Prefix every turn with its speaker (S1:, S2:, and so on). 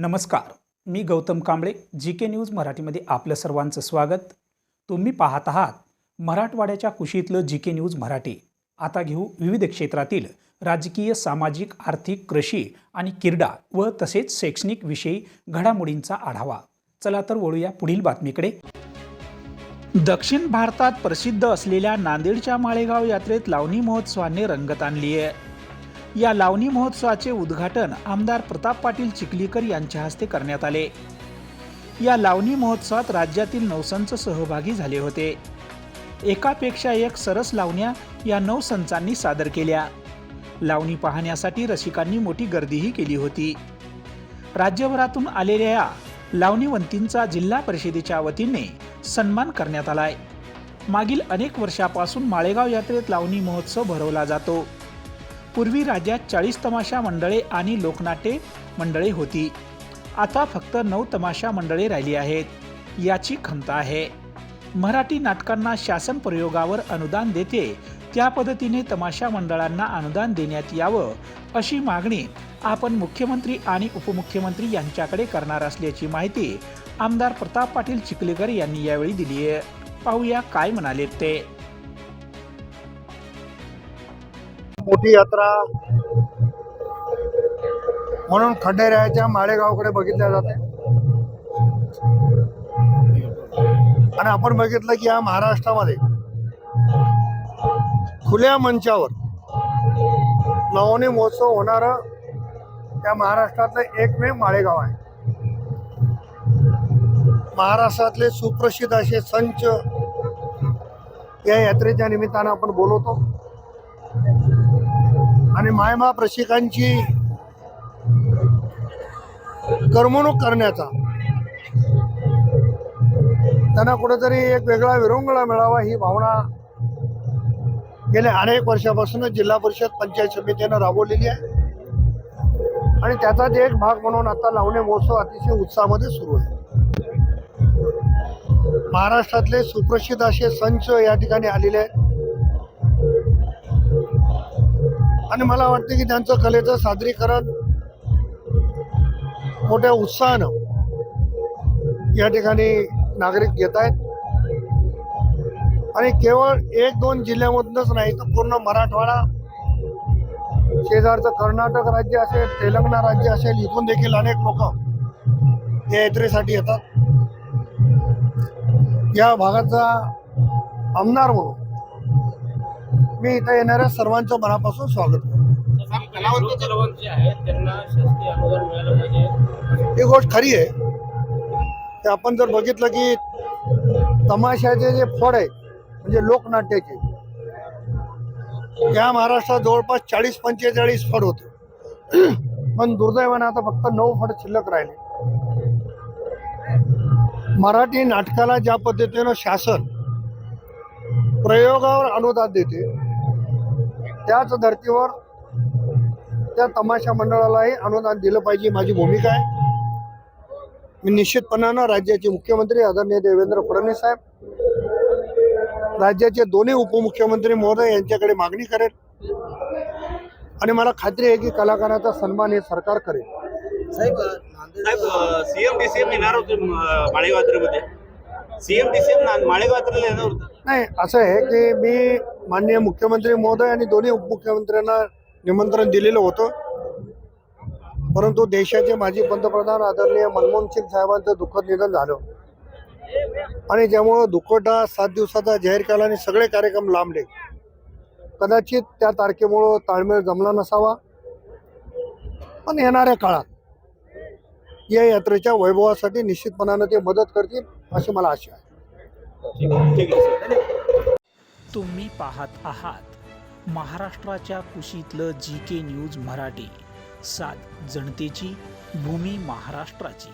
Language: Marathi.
S1: नमस्कार मी Gautam Kamble G K news मराठीमध्ये आपलं सर्वांचं स्वागत. तुम्ही पाहत आहात मराठवाड्याच्या कुशीतलं जी के न्यूज मराठी. आता घेऊ विविध क्षेत्रातील राजकीय सामाजिक आर्थिक कृषी आणि क्रीडा व तसेच शैक्षणिक विषयी घडामोडींचा आढावा. चला तर वळूया पुढील बातमीकडे. दक्षिण भारतात प्रसिद्ध असलेल्या नांदेडच्या माळेगाव यात्रेत लावणी महोत्सवाने रंगत आणली आहे या लावणी महोत्सवाचे उद्घाटन आमदार प्रताप पाटील चिखलीकर यांच्या हस्ते करण्यात आले. या लावणी महोत्सवात राज्यातील नवसंच सहभागी झाले होते. एकापेक्षा एक सरस लावण्या या नऊ संचांनी सादर केल्या. लावणी पाहण्यासाठी रसिकांनी मोठी गर्दीही केली होती. राज्यभरातून आलेल्या या लावणीवंतींचा जिल्हा परिषदेच्या वतीने सन्मान करण्यात आलाय. मागील अनेक वर्षापासून माळेगाव यात्रेत लावणी महोत्सव भरवला जातो. पूर्वी राज्यात चाळीस तमाशा मंडळे आणि लोकनाट्य मंडळे होती. आता फक्त नऊ तमाशा मंडळे राहिली आहेत. याची खंत आहे. मराठी नाटकांना शासन प्रयोगावर अनुदान देते. त्या पद्धतीने तमाशा मंडळांना अनुदान देण्यात यावं अशी मागणी आपण मुख्यमंत्री आणि उपमुख्यमंत्री यांच्याकडे करणार असल्याची माहिती आमदार प्रताप पाटील चिखलेकर यांनी यावेळी दिली आहे पाहूया काय म्हणाले ते.
S2: मोठी यात्रा. म्हणून खंडेरायाच्या माळेगावकडे बघितल्या जाते. आणि आपण बघितलं की या महाराष्ट्रामध्ये खुल्या मंचावर नवनी महोत्सव होणार त्या महाराष्ट्रातलं एकमेव माळेगाव आहे. महाराष्ट्रातले सुप्रसिद्ध असे संच या यात्रेच्या निमित्तानं आपण बोलवतो. आणि मायमा रसिकांची करमणूक करण्याचा. त्यांना कुठेतरी एक वेगळा विरंगुळा मिळावा ही भावना गेल्या अनेक वर्षापासून जिल्हा परिषद पंचायत समितीनं राबवलेली आहे. आणि त्याचाच एक भाग म्हणून आता लावणे महोत्सव अतिशय उत्साहामध्ये सुरू आहे. महाराष्ट्रातले सुप्रसिद्ध असे संच या ठिकाणी आलेले आहेत. आणि मला वाटतं की त्यांचं कलेचं सादरीकरण मोठ्या उत्साहानं या ठिकाणी नागरिक घेत आहेत. आणि केवळ एक दोन जिल्ह्यामधूनच नाही तर पूर्ण मराठवाडा शेजारचं कर्नाटक राज्य असेल तेलंगणा राज्य असेल इथून देखील अनेक लोक या यात्रेसाठी येतात. या भागाचा आमदार म्हणून मी इथं येणाऱ्या सर्वांचं मनापासून स्वागत करतो. ही गोष्ट खरी आहे. ते आपण जर बघितलं की तमाशाचे जे फड आहे म्हणजे लोकनाट्याचे या महाराष्ट्रात जवळपास चाळीस पंचेचाळीस फड होते. पण दुर्दैवाने आता फक्त नऊ फड शिल्लक राहिले. मराठी नाटकाला ज्या पद्धतीनं शासन प्रयोगावर अनुदान देते त्याच धर्तीवर त्या तमाशा मंडळालाही अनुदान दिलं पाहिजे माझी भूमिका आहे. मी निश्चितपणानं राज्याचे मुख्यमंत्री आदरणीय देवेंद्र फडणवीस साहेब राज्याचे दोन्ही उपमुख्यमंत्री महोदय यांच्याकडे मागणी करेल. आणि मला खात्री आहे की कलाकाराचा सन्मान हे सरकार करेल.
S3: साहेब सीएम डीसीएम येणार होते म, माळेगाव यात्रेमध्ये सीएम डीसीएम माळेगाव
S2: नाही असं आहे की मी माननीय मुख्यमंत्री महोदय आणि दोन्ही उपमुख्यमंत्र्यांना निमंत्रण दिलेलं होतं. परंतु देशाचे माजी पंतप्रधान आदरणीय मनमोहन सिंग साहेबांचं दुःखद निधन झालं. आणि ज्यामुळं दुखटा सात दिवसाचा जाहीर केला आणि सगळे कार्यक्रम लांबले. कदाचित त्या तारखेमुळं ताळमेळ जमला नसावा. पण येणाऱ्या काळात या यात्रेच्या वैभवासाठी निश्चितपणानं ते मदत करतील अशी मला आशा आहे.
S1: तुम्ही पाहत आहात महाराष्ट्राच्या कुशीतलं जी के न्यूज मराठी. सात जनतेची भूमी महाराष्ट्राची.